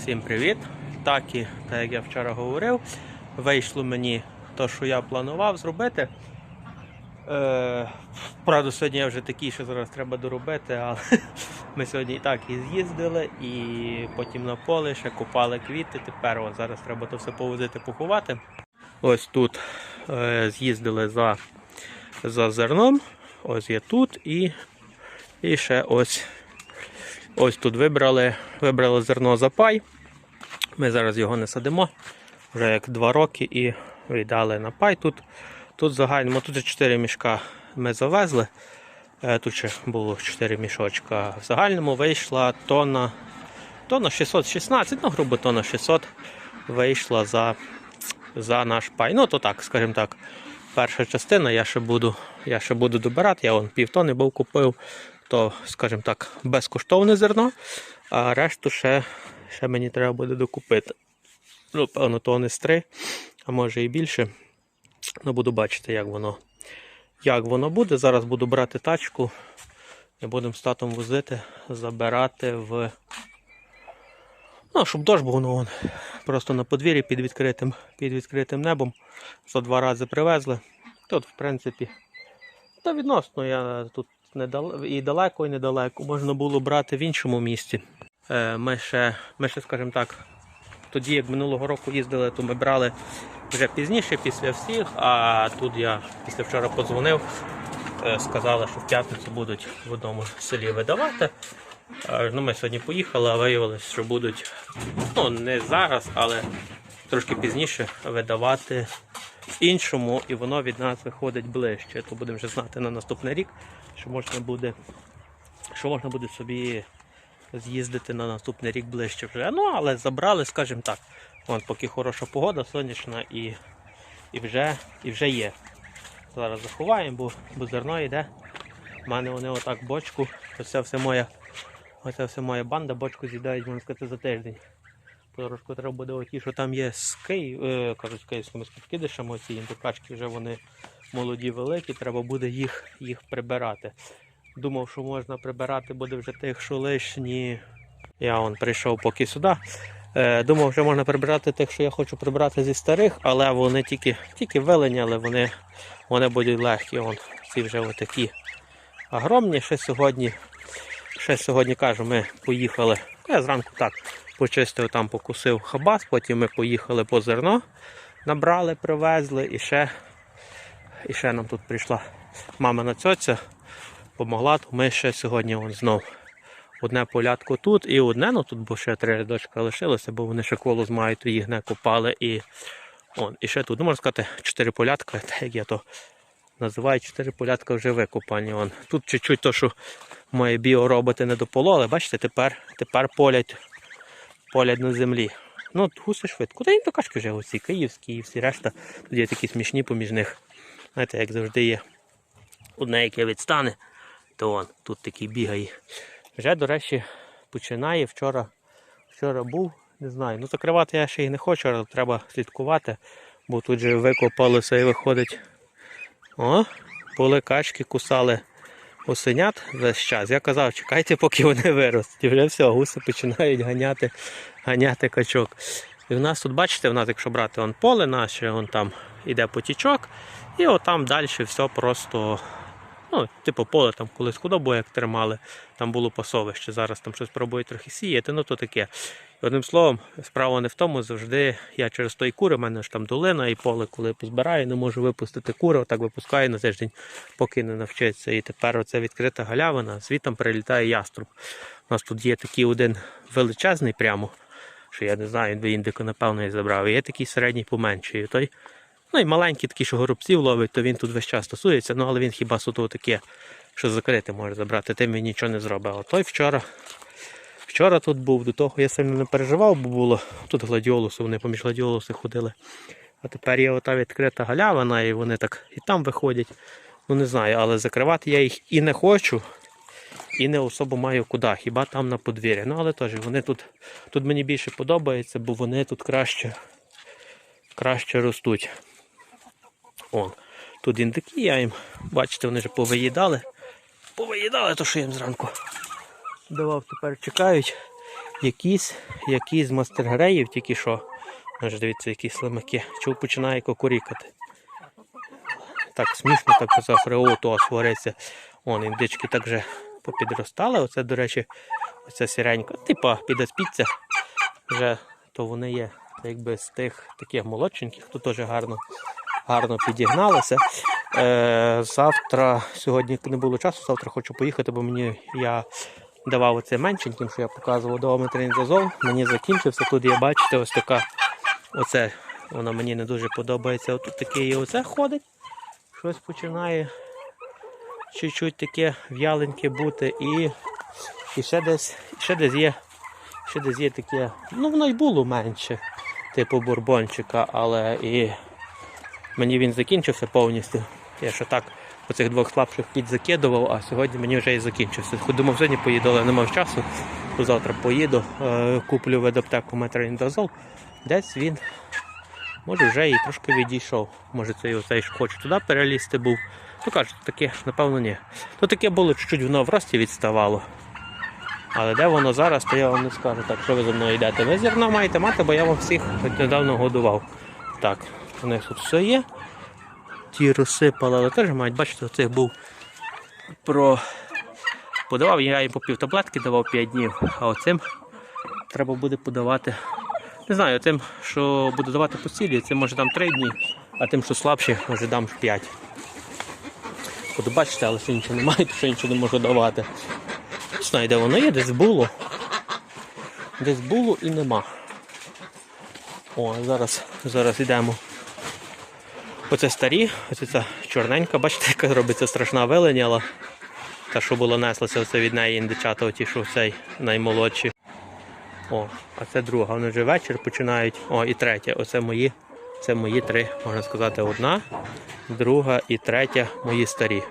Всім привіт! Так і так як я вчора говорив, вийшло мені те, що я планував зробити. Е, правда, сьогодні я вже такий, що зараз треба доробити, але ми сьогодні і так і з'їздили, і потім на поле ще купали квіти. Тепер о, зараз треба то все повозити, поховати. Ось тут е, з'їздили за, за зерном. Ось є тут і, і ще ось Ось тут вибрали, вибрали зерно запай. Ми зараз його не садимо. Вже як два роки і віддали на пай. Тут, тут загальному, тут же 4 мішка ми завезли. Е, Тут ще було 4 мішочка. В загальному вийшла тонна, тонна 616, ну, грубо тонна 600 вийшла за, за наш пай. Ну, то так, скажімо так, перша частина, я ще буду, я ще буду добирати, я вон півтони був купив то, скажімо так, безкоштовне зерно, а решту ще, ще мені треба буде докупити. Ну, певно, тони з три, а може і більше. Ну, буду бачити, як воно, як воно буде. Зараз буду брати тачку і будемо з татом возити, забирати в. Ну, щоб дощ був ну, просто на подвір'ї під відкритим, під відкритим небом. За два рази привезли. Тут, в принципі, та відносно я тут. І далеко, і недалеко. Можна було брати в іншому місці. Е, Ми ще, ми ще, скажімо так, тоді, як минулого року їздили, то ми брали вже пізніше, після всіх. А тут я після вчора подзвонив, е, сказали, що в п'ятницю будуть в одному селі видавати. Е, Ну, ми сьогодні поїхали, а виявилось, що будуть ну, не зараз, але трошки пізніше видавати іншому, і воно від нас виходить ближче. То будемо вже знати на наступний рік, що можна буде, що можна буде собі з'їздити на наступний рік ближче вже. Ну, але забрали, скажімо так. Вон, поки хороша погода, сонячна і, і, вже, і вже є. Зараз заховаємо, бо, бо зерно йде. У мене вони отак бочку. Оце все моя, оце все моя банда, бочку з'їдають, можна сказати, за тиждень. Трошки треба буде оті, що там є з Київ, е, кажуть, київськими співкидишами, ці індикачки вже вони молоді, великі, треба буде їх, їх прибирати. Думав, що можна прибирати буде вже тих, що лишні. Я он прийшов поки сюди. Е, думав, що можна прибирати тих, що я хочу прибрати зі старих, але вони тільки, тільки велені, але вони, вони будуть легкі. Вон, ці вже отакі огромні. Ще сьогодні, ще сьогодні кажу, ми поїхали. Я зранку так почистив там, покусив хабас, потім ми поїхали по зерно, набрали, привезли і ще, і ще нам тут прийшла мамина цьоця, помогла, то ми ще сьогодні вон знов. Одне полятко тут і одне, ну тут бо ще три рядочка лишилося, бо вони ще коло змають, то їх не копали. І, он, і ще тут, ну можна сказати, чотири полятка, так як я то називаю, чотири полятка вже викопані. Вон. Тут чуть-чуть то, що мої біороботи не допололи, бачите, тепер, тепер полять полять на землі. Ну, гуси швидко. Та й то качки вже оці київські і всі решта. Тут є такі смішні поміж них. Знаєте, як завжди є одне, яке відстане, то он тут такий бігає. Вже, до речі, починає. Вчора вчора був, не знаю. Ну, закривати я ще й не хочу, але треба слідкувати, бо тут же викопалося і виходить. О, були качки, кусали осенят весь час. Я казав, чекайте, поки вони виростуть. І вже все, гуси починають ганяти, ганяти качок. І в нас тут, бачите, в нас, якщо брати он поле наше, он там іде потічок, і отам далі все просто. Ну, типу поле там колись худобу як тримали, там було пасовище. Зараз там щось пробують трохи сіяти, ну то таке. Одним словом, справа не в тому, завжди я через той кури, в мене ж там долина і поле, коли позбираю, не можу випустити кури, отак випускаю на тиждень, поки не навчиться. І тепер оце відкрита галявина, звідти прилітає яструб. У нас тут є такий один величезний прямо, що я не знаю, він би індику, напевно, і забрав. І є такий середній поменший. Той, ну і маленький такий, що горобців ловить, то він тут весь час стосується, ну але він хіба суто таке, що закрити може забрати, тим він нічого не зробив. А той вчора. Вчора тут був, до того я сильно не переживав, бо було тут гладіолуси, вони поміж гладіолуси ходили. А тепер є ота відкрита галявина, і вони так і там виходять. Ну не знаю, але закривати я їх і не хочу, і не особо маю куди, хіба там на подвір'я. Ну але теж вони тут, тут мені більше подобається, бо вони тут краще, краще ростуть. О, тут індики, я їм, бачите, вони вже повиїдали. Повиїдали то, що їм зранку давав, тепер чекають. Якісь, якісь з мастергреїв тільки що. Аж дивіться, які слимаки. Чув починає кукурікати. Так смішно, так захреоту свариться. Вон індички так вже попідростали. Оце, до речі, оця сіренька. Типа підоспіться. Вже то вони є якби з тих таких молодшеньких, то теж гарно, гарно підігналися. Е, завтра, сьогодні не було часу, завтра хочу поїхати, бо мені я давав оце меншеньким, що я показував дометринзазол. Мені закінчився. Тут є, бачите, ось така. Оце воно мені не дуже подобається. Отут таке і оце ходить. Щось починає чуть-чуть таке в'яленьке бути. І, і ще десь, ще десь є. Ще десь є таке. Ну воно й було менше, типу бурбончика, але і мені він закінчився повністю. Я ще так оцих двох слабших підзакидував, а сьогодні мені вже і закінчився. Думав, сьогодні поїду, але не мав часу. То завтра поїду, е, куплю ведоптеку метроіндазол. Десь він може вже і трошки відійшов. Може це оцей ж хоче туди перелізти був. Ну кажуть, таке, напевно, ні. То таке було чуть-чуть воно в рості відставало. Але де воно зараз, то я вам не скажу. Так, що ви за мною йдете? Ви зерна маєте мати, бо я вам всіх недавно годував. Так, у них тут все є. Ті розсипали, але теж мають, бачите, оцих був про. Подавав, я їм по пів таблетки давав 5 днів, а оцим треба буде подавати. Не знаю, тим, що буду давати по цілі, це може дам 3 дні, а тим, що слабші, може дам 5. От бачите, але ще нічого немає, то ще нічого не можу давати. Не знаю, де воно є, десь було. Десь було і нема. О, зараз, зараз йдемо. Оце старі, оце ця чорненька, бачите, яка робиться страшна виленяла. Та, що було неслося оце від неї індичата, оті, що цей наймолодші. О, а це друга. Вони вже вечір починають. О, і третя. Оце мої. Це мої три, можна сказати, одна, друга і третя мої старі.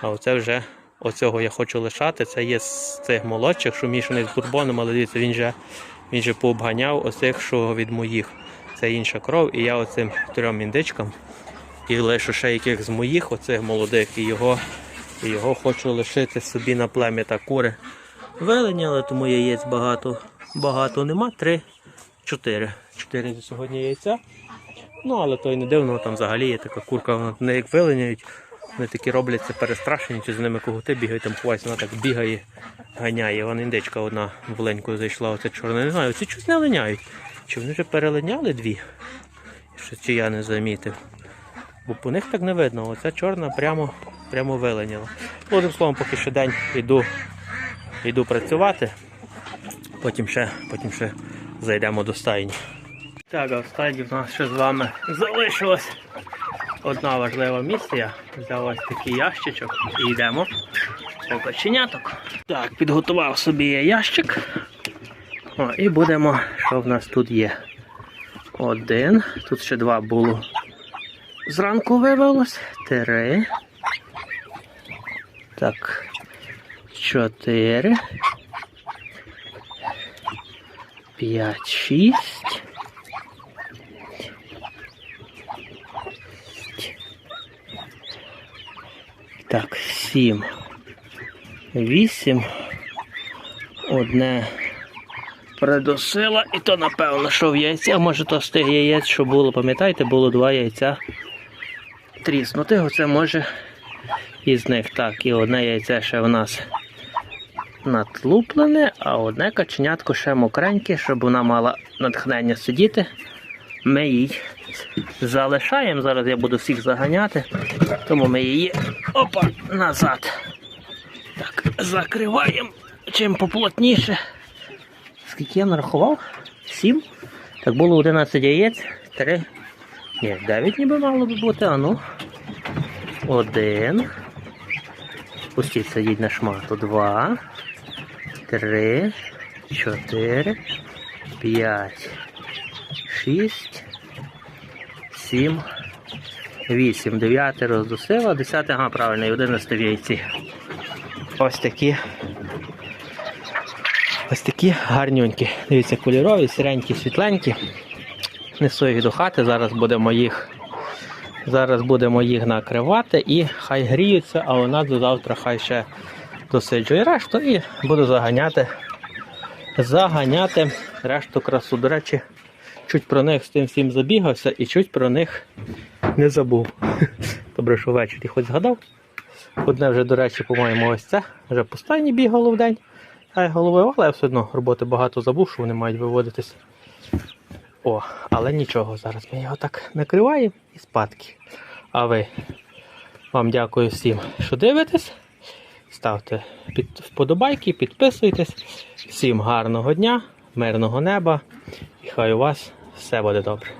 А оце вже оцього я хочу лишати. Це є з цих молодших, що мішаний з бурбоном, але дивіться, він же, він же пообганяв оцих, що від моїх. Це інша кров. І я оцим трьом індичкам і лишу ще яких з моїх оцих молодих, і його, і його хочу лишити собі на плем'я та кури. Виленяли, тому яєць багато, багато нема. Три, чотири. Чотири сьогодні яйця. Ну, але то й не дивно, там взагалі є така курка, вона не як виленяють. Вони такі робляться перестрашені, чи за ними коготи бігають, там ховається, вона так бігає, ганяє. Вон індичка одна в леньку зайшла, оце чорна. Не знаю, ці щось не линяють. Чи вони вже перелиняли дві? Чи я не замітив. Бо по них так не видно. Оця чорна прямо, прямо виленяла. Ну, Одним словом, поки що день йду, йду працювати. Потім ще, потім ще зайдемо до стайні. Так, а в стайні в нас ще з вами залишилась одна важлива місія. Взяв ось такий ящичок і йдемо по коченяток. Так, підготував собі я ящик. О, і будемо, що в нас тут є. Один. Тут ще два було. Зранку вивелось. Три. Так. Чотири. П'ять, шість. Так, сім. Вісім. Одне придусила, і то напевно, що в яйця, може то з тих яєць, що було, пам'ятаєте, було два яйця тріснути. Оце може із них так. І одне яйце ще в нас натлуплене, а одне каченятко ще мокреньке, щоб вона мала натхнення сидіти. Ми їй залишаємо. Зараз я буду всіх заганяти, тому ми її опа, назад. Так, закриваємо чим поплотніше. Скільки я нарахував? Сім. Так було 11 яєць. Три. Ні, 9 ніби мало би бути, а ну. Один. Пустіть сидіть на шмату. Два. Три. Чотири. П'ять. Шість. Сім. Вісім. Дев'ятий роздусила. Десятий, ага, правильно, і одинадцятий в яйці. Ось такі. Ось такі гарнюнькі. Дивіться, кольорові, сіренькі, світленькі. Несу їх до хати, зараз будемо їх. Зараз будемо їх накривати і хай гріються, а вона до завтра хай ще досиджує решту і буду заганяти заганяти решту красу. До речі, чуть про них з тим всім забігався і чуть про них не забув. Добре, що ввечері хоч згадав. Одне вже, до речі, по-моєму, ось це. Вже пустайні бігало в день. А й голови, але я все одно роботи багато забув, що вони мають виводитись. О, але нічого, зараз ми його так накриваємо і спадки. А ви вам дякую всім, що дивитесь. Ставте під вподобайки, підписуйтесь. Всім гарного дня, мирного неба і хай у вас все буде добре.